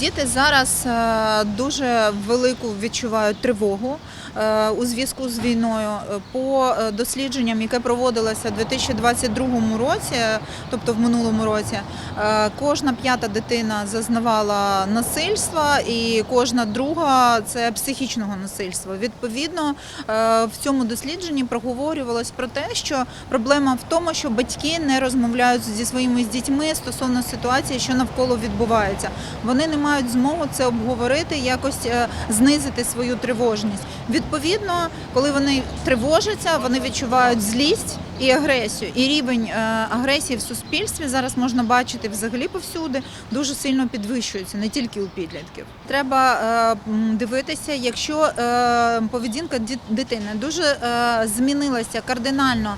Діти зараз е, дуже велику відчувають тривогу е, у зв'язку з війною. По е, дослідженням, яке проводилося у 2022 році, тобто в минулому році, кожна п'ята дитина зазнавала насильства, і кожна друга це психічного насильства. Відповідно, в цьому дослідженні проговорювалось про те, що проблема в тому, що батьки не розмовляють зі своїми дітьми стосовно ситуації, що навколо відбувається. Вони не мають змогу це обговорити, якось е, знизити свою тривожність. Відповідно, коли вони тривожаться, вони відчувають злість і агресію. І рівень е, агресії в суспільстві зараз можна бачити взагалі повсюди, дуже сильно підвищується, не тільки у підлітків. Треба е, дивитися, якщо е, поведінка ді- дитини дуже змінилася кардинально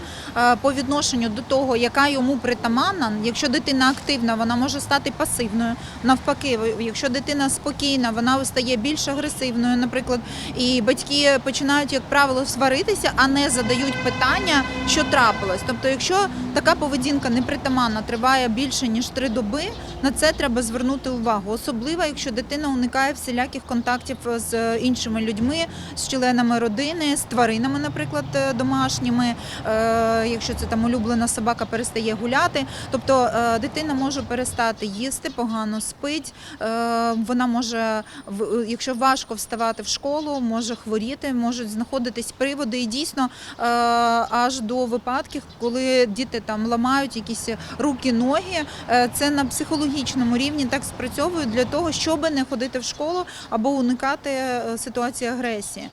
по відношенню до того, яка йому притаманна. Якщо дитина активна, вона може стати пасивною. Навпаки, якщо дитина спокійна, вона стає більш агресивною, наприклад, і батьки починають, як правило, сваритися, а не задають питання, що трапилось. Тобто, якщо така поведінка непритаманна триває більше ніж три доби, на це треба звернути увагу. Особливо, якщо дитина уникає всіляких контактів з іншими людьми, з членами родини, з тваринами, наприклад, е, домашніми. Е, Якщо це там улюблена собака перестає гуляти, тобто е, дитина може перестати їсти, погано спить. Вона може, якщо важко вставати в школу, може хворіти, можуть знаходитись приводи, і дійсно аж до випадків, коли діти там ламають якісь руки, ноги. Е, Це на психологічному рівні так спрацьовує для того, щоб не ходити в школу або уникати е, ситуації агресії.